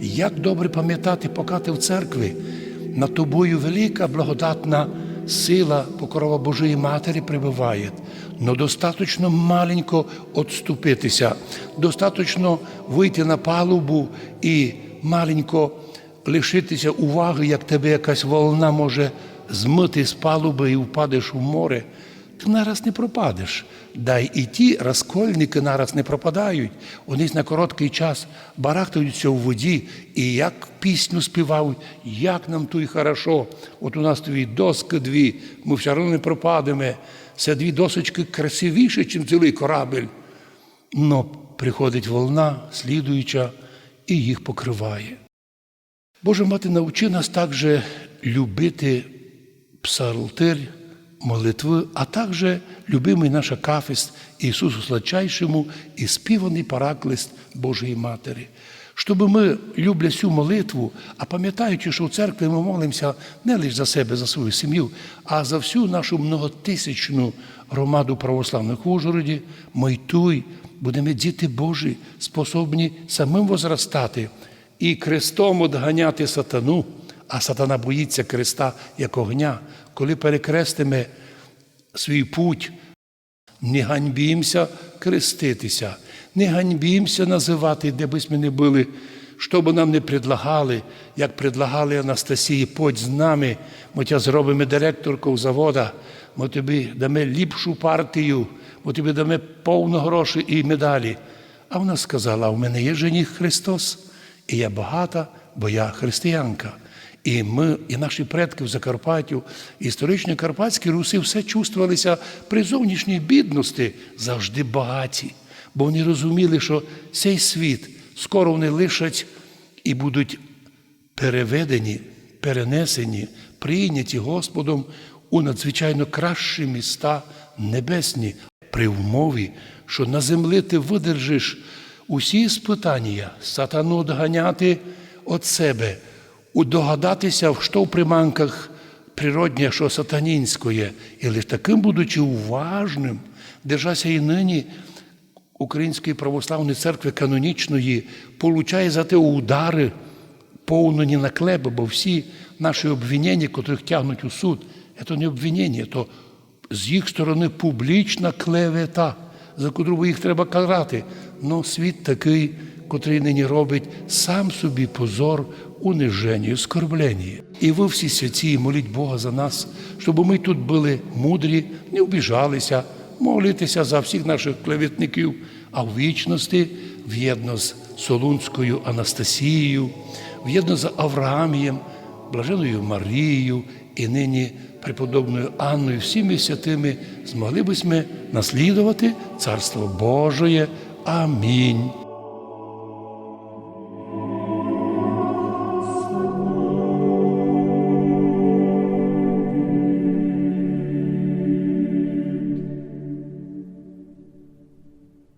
Як добре пам'ятати, поки ти в церкві, над тобою велика благодатна сила покрова Божої Матері прибуває. Но достаточно маленько відступитися, достаточно вийти на палубу і маленько лишитися уваги, як тебе якась волна може змити з палуби і впадеш у море. Ти нараз не пропадеш. Дай і ті розкольники нараз не пропадають. Вони на короткий час барахтаються у воді, і як пісню співають, як нам тут хорошо. От у нас твої доски дві, ми все одно не пропадемо. Це дві досочки красивіші, ніж цілий корабель. Но приходить волна, слідуюча, і їх покриває. Боже мати, навчи нас також любити псалтир, молитви, а також любимий наш акафист Ісусу Сладчайшому і співаний параклист Божої Матері. Щоб ми, любля цю молитву, а пам'ятаючи, що в церкві ми молимося не лише за себе, за свою сім'ю, а за всю нашу многотисячну громаду православних в Ужгороді, ми й будемо діти Божі, способні самим возростати і крестом одганяти сатану, а сатана боїться креста як огня, коли перекрестиме свій путь, не ганьбімося креститися, не ганьбімося називати, де би ми не були, що би нам не предлагали, як предлагали Анастасії, подь з нами, ми тебе зробимо директоркою завода, ми тобі дамо ліпшу партію, ми тобі дамо повно грошей і медалі. А вона сказала: у мене є жених Христос, і я багата, бо я християнка. І ми, і наші предки в Закарпаттю, історичні карпатські руси все чувствувалися при зовнішній бідності завжди багаті, бо вони розуміли, що цей світ скоро вони лишать і будуть переведені, перенесені, прийняті Господом у надзвичайно кращі міста небесні, при умові, що на землі ти видержиш усі спитання, сатану доганяти від себе, удогадатися, що в приманках природнє, що сатанінське, і лише таким, будучи уважним, держася і нині Української православної церкви канонічної, получає за те удари повно не на клеби, бо всі наші обвинення, котрих тягнуть у суд, це не обвинення, то з їх сторони публічна клевета, за котру їх треба карати. Но світ такий, котрий нині робить сам собі позор, униження, оскорблення. І ви всі святі, моліть Бога за нас, щоб ми тут були мудрі, не обіжалися, молитися за всіх наших клеветників, а в вічності в'єдно з Солунською Анастасією, в'єдно з Авраамієм, блаженою Марією і нині преподобною Анною, всіми святими змогли б ми наслідувати Царство Божоє. Амінь.